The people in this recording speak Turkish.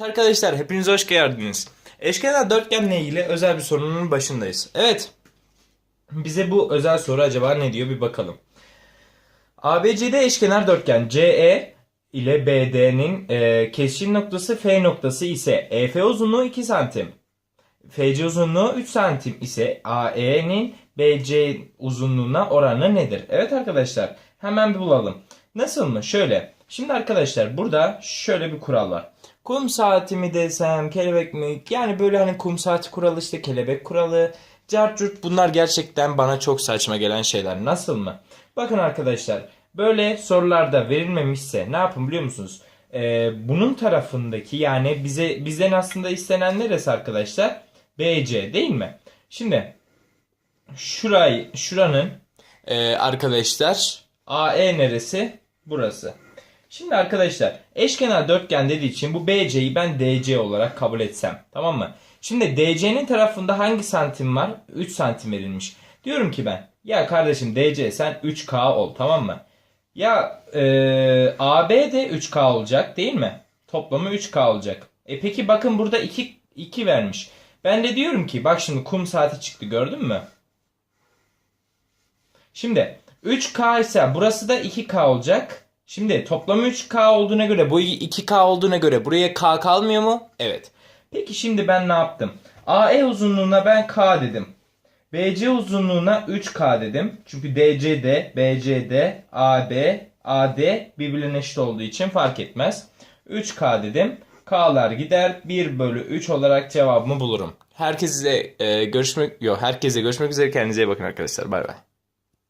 Arkadaşlar hepiniz hoş geldiniz. Eşkenar dörtgenle ilgili özel bir sorunun başındayız. Evet. Bize bu özel soru acaba ne diyor bir bakalım. ABCD eşkenar dörtgen CE ile BD'nin e, kesişim noktası F noktası ise EF uzunluğu 2 santim. FC uzunluğu 3 santim ise AE'nin BC uzunluğuna oranı nedir? Evet arkadaşlar hemen bir bulalım. Nasıl mı? Şöyle. Şimdi arkadaşlar burada şöyle bir kural var. Kum saati mi desem, kelebek mi? Yani böyle hani kum saati kuralı işte kelebek kuralı. Cartcurt bunlar gerçekten bana çok saçma gelen şeyler. Nasıl mı? Bakın arkadaşlar böyle sorularda verilmemişse ne yapın biliyor musunuz? Ee, bunun tarafındaki yani bize bizden aslında istenen neresi arkadaşlar? BC değil mi? Şimdi şurayı şuranın e, arkadaşlar AE neresi? Burası. Şimdi arkadaşlar eşkenar dörtgen dediği için bu BC'yi ben DC olarak kabul etsem. Tamam mı? Şimdi DC'nin tarafında hangi santim var? 3 santim verilmiş. Diyorum ki ben ya kardeşim DC sen 3K ol tamam mı? Ya e, AB de 3K olacak değil mi? Toplamı 3K olacak. E peki bakın burada 2, 2 vermiş. Ben de diyorum ki bak şimdi kum saati çıktı gördün mü? Şimdi 3K ise burası da 2K olacak. Şimdi toplamı 3K olduğuna göre bu 2K olduğuna göre buraya K kalmıyor mu? Evet. Peki şimdi ben ne yaptım? AE uzunluğuna ben K dedim. BC uzunluğuna 3K dedim. Çünkü DCD, BCD, AB, AD birbirine eşit olduğu için fark etmez. 3K dedim. K'lar gider. 1 bölü 3 olarak cevabımı bulurum. Herkese e, görüşmek yok herkese görüşmek üzere kendinize iyi bakın arkadaşlar. Bay bay.